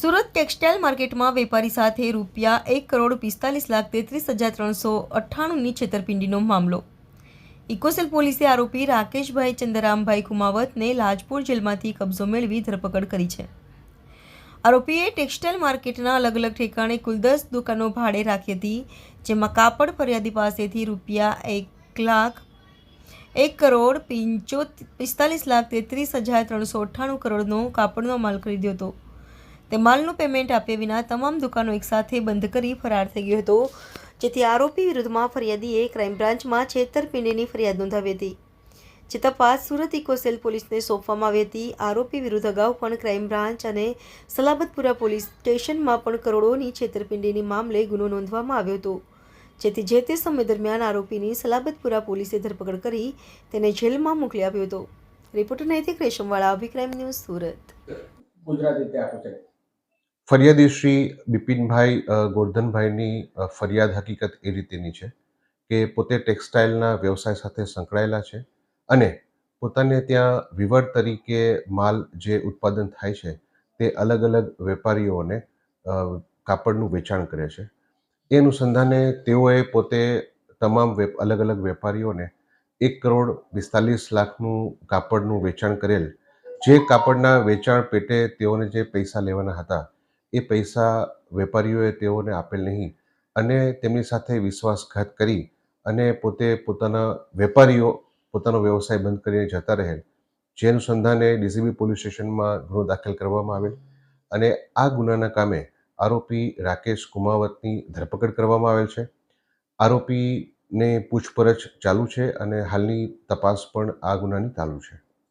Surat textile માર્કેટમાં વેપારી સાથે રૂપિયા એક કરોડ પિસ્તાલીસ લાખ તેત્રીસ હજાર ત્રણસો અઠ્ઠાણુંની છેતરપિંડીનો મામલો. ઇકોસેલ પોલીસે આરોપી રાકેશભાઈ ચંદરામભાઈ કુમાવતને લાજપુર જેલમાંથી કબજો મેળવી ધરપકડ કરી છે. આરોપીએ ટેક્સટાઇલ માર્કેટના અલગ અલગ ઠેકાણે કુલ દુકાનો ભાડે રાખી હતી, જેમાં કાપડ ફરિયાદી પાસેથી રૂપિયા એક લાખ એક કરોડ પિંચો પિસ્તાલીસ લાખ તેત્રીસ હજાર ત્રણસો અઠ્ઠાણું કરોડનો કાપડનો માલ ખરીદ્યો હતો. તે માલનું પેમેન્ટ આપ્યા વિના તમામ દુકાનો એકસાથે બંધ કરી ફરાર થઈ ગયો હતો. જેથી આરોપી વિરુદ્ધમાં ફરિયાદીએ ક્રાઇમ બ્રાન્ચમાં છેતરપિંડીની ફરિયાદ નોંધાવી હતી. જે તપાસ સુરત ઇકોસેલ પોલીસને સોંપવામાં આવી હતી. આરોપી વિરુદ્ધ અગાઉ પણ ક્રાઇમ બ્રાન્ચ અને સલાબતપુરા પોલીસ સ્ટેશનમાં પણ કરોડોની છેતરપિંડીની મામલે ગુનો નોંધવામાં આવ્યો હતો. જેથી જે તે સમય દરમિયાન આરોપીની સલાબતપુરા પોલીસે ધરપકડ કરી તેને જેલમાં મોકલી આપ્યો હતો. Reporter Naitik Reshamwala અભિક્રાઇમ news Surat. ગુજરાતી ફરિયાદી શ્રી બિપિનભાઈ ગોરધનભાઈની ફરિયાદ હકીકત એ રીતેની છે કે પોતે ટેક્સટાઇલના વ્યવસાય સાથે સંકળાયેલા છે અને પોતાને ત્યાં વિવર તરીકે માલ જે ઉત્પાદન થાય છે તે અલગ અલગ વેપારીઓને કાપડનું વેચાણ કરે છે. એ અનુસંધાને તેઓએ પોતે તમામ અલગ અલગ વેપારીઓને એક કરોડ પિસ્તાલીસ લાખનું કાપડનું વેચાણ કરેલ. જે કાપડના વેચાણ પેટે તેઓને જે પૈસા લેવાના હતા, એ પૈસા વેપારીઓએ તેઓને આપેલ નહીં અને તેમની સાથે વિશ્વાસઘાત કરી અને પોતે પોતાના વેપારીઓ, પોતાનો વ્યવસાય બંધ કરીને જતા રહેલ. જે અનુસંધાને ડીસીબી પોલીસ સ્ટેશનમાં ગુનો દાખલ કરવામાં આવેલ અને આ ગુનાના કામે આરોપી રાકેશ કુમાવતની ધરપકડ કરવામાં આવેલ છે. આરોપીને પૂછપરછ ચાલુ છે અને હાલની તપાસ પણ આ ગુનાની ચાલુ છે.